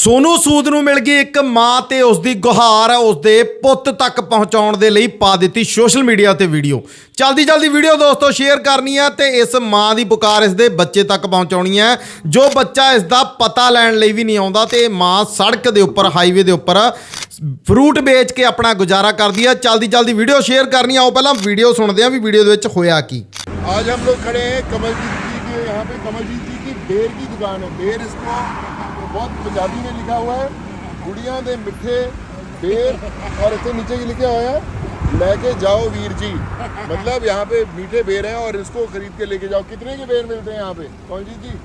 ਸੋਨੂ ਸੂਦ ਨੂੰ ਮਿਲ ਗਈ ਇੱਕ ਮਾਂ ਤੇ ਉਸ ਦੀ ਗੁਹਾਰ ਉਸ ਦੇ ਪੁੱਤ ਤੱਕ ਪਹੁੰਚਾਉਣ ਦੇ ਲਈ ਪਾ ਦਿੱਤੀ ਸੋਸ਼ਲ ਮੀਡੀਆ ਤੇ ਵੀਡੀਓ ਜਲਦੀ ਜਲਦੀ ਵੀਡੀਓ ਦੋਸਤੋ ਸ਼ੇਅਰ ਕਰਨੀ ਹੈ ਤੇ ਇਸ ਮਾਂ ਦੀ ਪੁਕਾਰ ਇਸ ਦੇ ਬੱਚੇ ਤੱਕ ਪਹੁੰਚਾਉਣੀ ਹੈ ਜੋ ਬੱਚਾ ਇਸ ਦਾ ਪਤਾ ਲੈਣ ਲਈ ਵੀ ਨਹੀਂ ਆਉਂਦਾ ਤੇ ਮਾਂ ਸੜਕ ਦੇ ਉੱਪਰ ਹਾਈਵੇ ਦੇ ਉੱਪਰ ਫਰੂਟ ਵੇਚ ਕੇ ਆਪਣਾ ਗੁਜ਼ਾਰਾ ਕਰਦੀ ਹੈ ਜਲਦੀ ਜਲਦੀ ਵੀਡੀਓ ਸ਼ੇਅਰ ਕਰਨੀ ਆਓ ਪਹਿਲਾਂ ਵੀਡੀਓ ਸੁਣਦੇ ਹਾਂ ਵੀ ਵੀਡੀਓ ਦੇ ਵਿੱਚ ਹੋਇਆ ਕੀ आज हम लोग खड़े हैं कमलजीत जी के यहाँ पे कमलजीत जी की बेर की दुकान है। बेर इसको बहुत पंजाबी में लिखा हुआ है। गुड़िया दे मिठे बेर और इतने नीचे ही लिखा हुआ है लेके जाओ वीर जी। मतलब यहाँ पे मीठे बेर हैं और इसको खरीद के लेके जाओ। कितने के बेर मिलते हैं यहाँ पे? कमलजीत जी? की।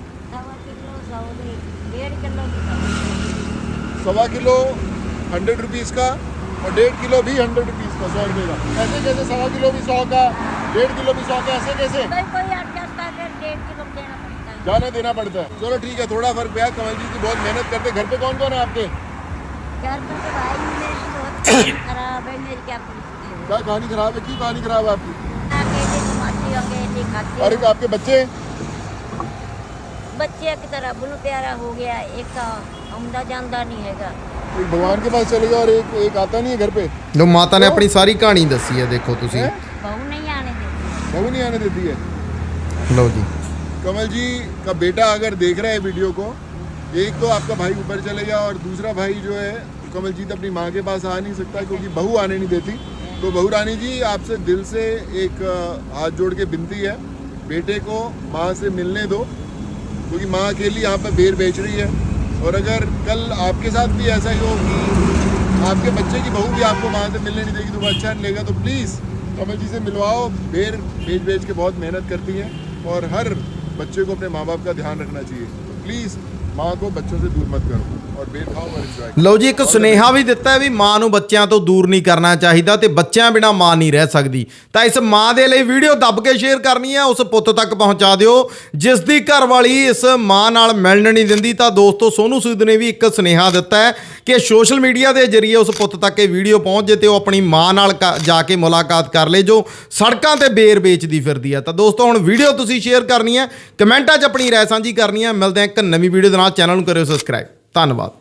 सवा किलो हंड्रेड रुपीज़ का और डेढ़ किलो भी हंड्रेड रुपीज़ का सौ रुपये का। ऐसे कैसे सवा किलो भी सौ का डेढ़ किलो भी सौ का ऐसे कैसे? जाने देना पड़ता है चलो ठीक है थोड़ा फर्क गया कमल जी की बहुत मेहनत करते घर पे कौन कौन है आपके घर पे तो भाई मेरी बहुत तबीयत खराब है मेरी क्या पूछती है क्या कहानी खराब है की कहानी खराब है आपकी अकेले कमाती अकेले खाती अरे आपके बच्चे बच्चे की तरह बुनु प्यारा हो गया एक का आमदा जानदा नहीं हैगा एक भगवान के पास चले गए और एक एक आता नहीं है घर पे ਜੋ ਮਾਤਾ ਨੇ ਆਪਣੀ ਸਾਰੀ ਕਹਾਣੀ ਦੱਸੀ ਹੈ ਦੇਖੋ ਤੁਸੀਂ हैं? बहू नहीं आने देती बहू नहीं आने देती है ਲਓ ਜੀ कमल जी का बेटा अगर देख रहा है वीडियो को, एक तो आपका भाई ऊपर चले गया और दूसरा भाई जो है कमलजीत अपनी माँ के पास आ नहीं सकता क्योंकि बहू आने नहीं देती। तो बहू रानी जी, आपसे दिल से एक हाथ जोड़ के विनती है, बेटे को माँ से मिलने दो, क्योंकि माँ अकेली यहाँ पर बेर बेच रही है। और अगर कल आपके साथ भी ऐसा ही हो कि आपके बच्चे की बहू भी आपको माँ से मिलने नहीं देगी तो वो अच्छा नहीं लेगा तो प्लीज़ कमल जी से मिलवाओ, बेर बेच बेच के बहुत मेहनत करती हैं। और हर बच्चे को अपने माँ बाप का ध्यान रखना चाहिए तो प्लीज़ माँ को बच्चों से दूर मत करो और बेर खाओ और एंजॉय ਲਓ ਜੀ ਇੱਕ ਸੁਨੇਹਾ ਵੀ ਦਿੱਤਾ ਹੈ ਵੀ ਮਾਂ ਨੂੰ ਬੱਚਿਆਂ ਤੋਂ ਦੂਰ ਨਹੀਂ ਕਰਨਾ ਚਾਹੀਦਾ ਤੇ ਬੱਚਿਆਂ ਬਿਨਾ ਮਾਂ ਨਹੀਂ ਰਹਿ ਸਕਦੀ ਤਾਂ ਇਸ ਮਾਂ ਦੇ ਲਈ ਵੀਡੀਓ ਦੱਬ ਕੇ ਸ਼ੇਅਰ ਕਰਨੀ ਹੈ ਉਸ ਪੁੱਤ ਤੱਕ ਪਹੁੰਚਾ ਦਿਓ ਜਿਸ ਦੀ ਘਰ ਵਾਲੀ ਇਸ ਮਾਂ ਨਾਲ ਮਿਲਣ ਨਹੀਂ ਦਿੰਦੀ ਤਾਂ ਦੋਸਤੋ ਸੋਨੂ ਸੂਦ ਨੇ ਵੀ ਇੱਕ ਸੁਨੇਹਾ ਦਿੱਤਾ ਹੈ ਕਿ ਸੋਸ਼ਲ ਮੀਡੀਆ ਦੇ ਜ਼ਰੀਏ ਉਸ ਪੁੱਤ ਤੱਕ ਇਹ ਵੀਡੀਓ ਪਹੁੰਚ ਜੇ ਤੇ ਉਹ ਆਪਣੀ ਮਾਂ ਨਾਲ ਕ- ਜਾ ਕੇ ਮੁਲਾਕਾਤ ਕਰ ਲੇ ਜੋ ਸੜਕਾਂ ਤੇ ਬੇਰ ਵੇਚਦੀ ਫਿਰਦੀ ਹੈ ਤਾਂ ਦੋਸਤੋ ਹੁਣ ਵੀਡੀਓ ਤੁਸੀਂ ਸ਼ੇਅਰ ਕਰਨੀ ਹੈ ਕਮੈਂਟਾਂ 'ਚ ਆਪਣੀ ਰਾਏ ਸਾਂਝੀ ਕਰਨੀ ਹੈ ਮਿਲਦੇ ਹਾਂ ਇੱਕ ਨਵੀਂ ਵੀਡੀਓ ਦੇ ਨਾਲ ਚੈਨਲ ਨੂੰ ਕਰਿਓ ਸਬਸਕ੍ਰਾਈਬ ਧੰਨਵਾਦ।